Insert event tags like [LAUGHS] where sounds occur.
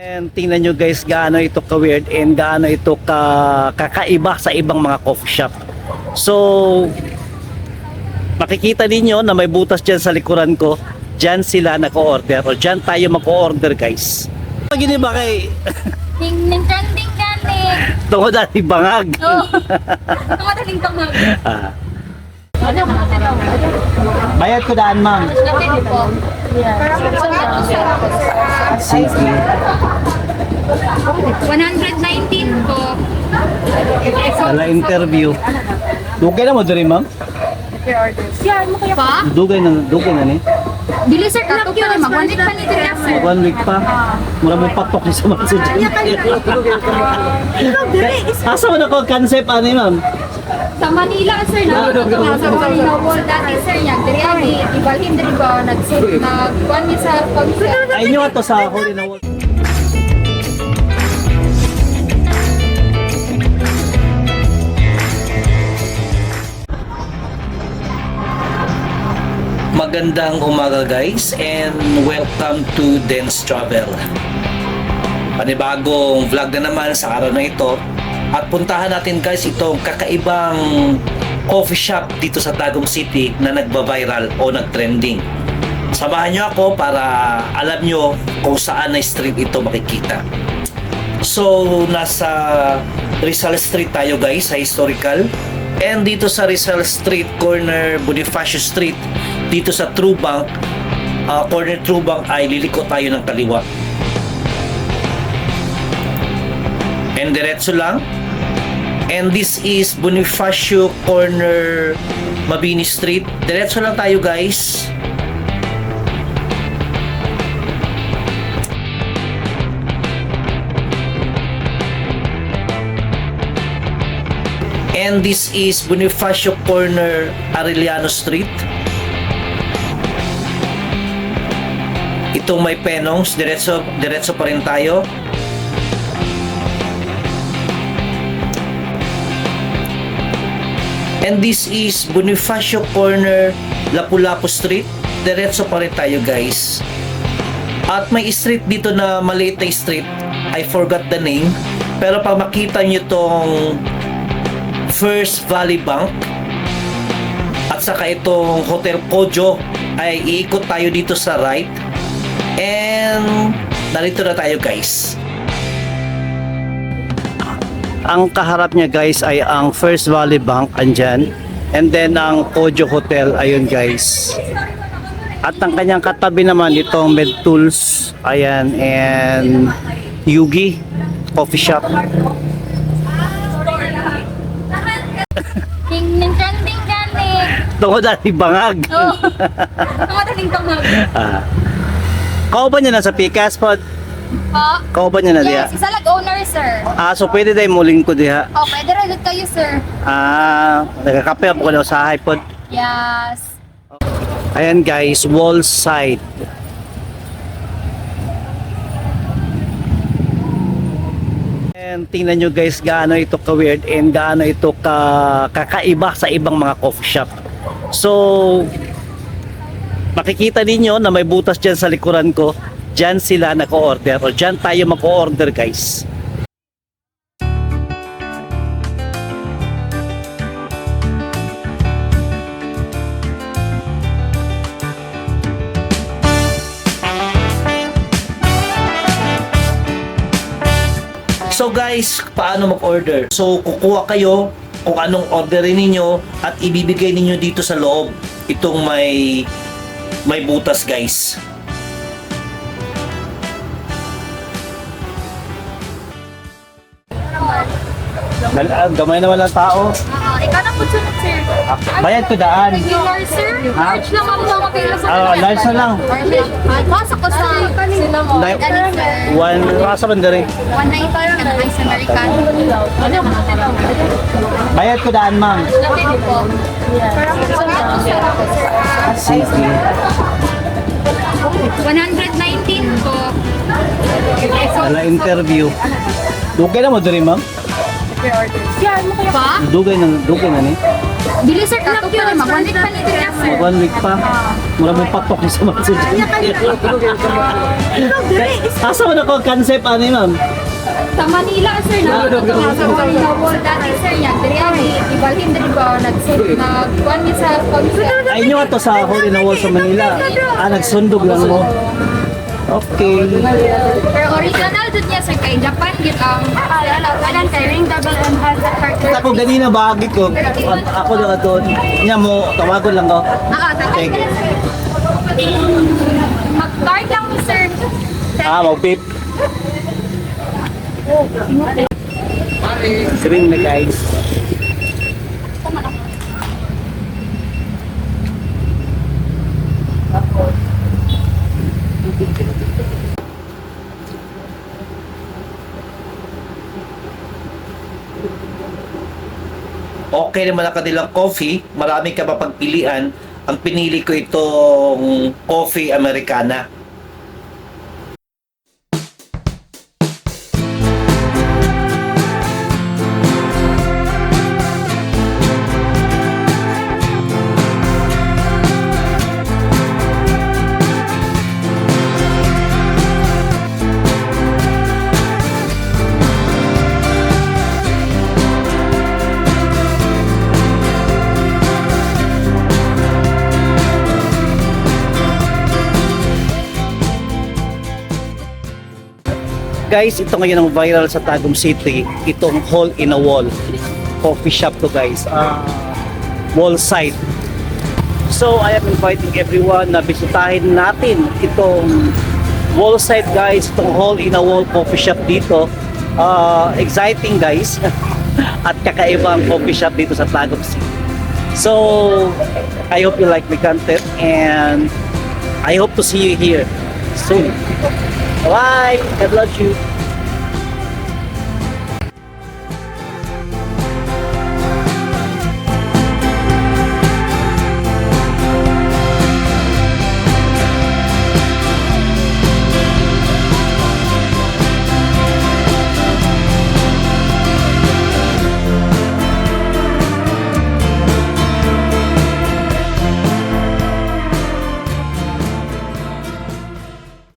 And tingnan nyo guys gaano ito ka-weird and gaano ito ka kakaiba sa ibang mga coffee shop. So, makikita ninyo na may butas dyan sa likuran ko. Dyan sila nag-order o dyan tayo mag-order guys. Pag ini ba kay Ding ding ding dang ding. [LAUGHS] tungod dati bangag? Oh. [LAUGHS] Tumataling tamag. Ah, Ano mo na bayad ko daan ma'am. Sige. 119 po. Wala interview. Dugay na mo diri ma'am? Yan mo kaya pa? Dugay na, dugay na ni. Dili sir mag one week pa ni diri sir. One week pa. Mura mo patok ni sa mga sudyan. Asa mo na ko concept ano ma'am? Sa Manila sir na sa Manila wall dati sir yan. Diri ani ibalhin diri ba nag nag one week sa pag Ay nyo ato sa Holy na Wall. Magandang umaga guys and welcome to Dance Travel. Panibagong vlog na naman sa araw na ito at puntahan natin guys itong kakaibang coffee shop dito sa Tagum City na nagba-viral o nag-trending. Samahan nyo ako para alam nyo kung saan na street ito makikita. So, nasa Rizal Street tayo guys, sa historical. And dito sa Rizal Street, corner Bonifacio Street, dito sa True Bank, ah, corner True Bank ay liliko tayo ng kaliwa. And diretso lang. And this is Bonifacio corner Mabini Street. Diretso lang tayo guys. And this is Bonifacio Corner, Arellano Street. Itong may penongs, diretso, diretso pa rin tayo. And this is Bonifacio Corner, Lapu-Lapu Street. Diretso pa rin tayo guys. At may street dito na maliit na street. I forgot the name. Pero pag makita nyo tong First Valley Bank at saka itong Hotel Kojo ay iikot tayo dito sa right and narito na tayo guys ang kaharap niya guys ay ang First Valley Bank andyan and then ang Kojo Hotel ayun guys at ang kanyang katabi naman itong Med Tools ayan and Yugi Coffee Shop Ding ding ding dang ding. tungod dati bangag Oh. Tumataling tamag. Ah. Kauban niya na sa Pikas pod. Po. Kauban niya na diha. Yes, isa lang owner sir. Ah, so pwede dahil muling ko diha. Oh, pwede rin ulit kayo sir. Ah, nagkakape ako na sa pod. Yes. Ayan guys, wall side. And tingnan nyo guys gaano ito ka-weird and gaano ito ka kakaiba sa ibang mga coffee shop. So, makikita ninyo na may butas dyan sa likuran ko. Dyan sila nag-order o dyan tayo mag-order guys. So guys, paano mag-order? So kukuha kayo kung anong orderin ninyo at ibibigay ninyo dito sa loob itong may may butas guys. Dal- ah, gamay naman ang tao. Ah, ikaw na po sunod sir. Bayad ko daan. Regular sir. Large lang ang mga pila sa Ah, large na lang. Ah, Basa ko sa sila mo. Like, Ano sir? One, rasa man diri. 190 ka na ice Americano. Ano? Bayad ko daan, ma'am. Natin po. Sige. 119 po. Wala interview. Dugay na mo diri, ma'am. Yan mo kaya pa? Dugay na, dugay na ni. Dili sir, kato pa rin. One week pa ni diri sir. One week pa. Mura mo patok ni sa mga [LAUGHS] Asa mo na ko concept ano ma'am? Sa Manila sir na sa Manila Wall dati sir yang diri ani ibalhin diri ba nagsud nag one week sa concert. Ay nyo ato sa in the Wall sa Manila. Ah, nagsundog lang mo. Okay. Pero original dun niya sir kay Japan gid ang kanan kay ring double M has a partner. Ako ganina bahagi ko. Ako na doon. Nya mo, tawagon lang ko. Ah, tatay Okay. Mag-card lang sir. Ah, mag-pip. Screen na guys. Okay naman ang kanilang coffee. Marami ka mapagpilian. Ang pinili ko itong coffee americana. Guys, ito ngayon ang viral sa Tagum City. Itong Hole in a Wall. Coffee shop to guys. Ah, wall side. So, I am inviting everyone na bisitahin natin itong wall side guys. Itong Hole in a Wall coffee shop dito. Ah, exciting guys. [LAUGHS] At kakaibang coffee shop dito sa Tagum City. So, I hope you like my content and I hope to see you here soon. Bye. God bless you.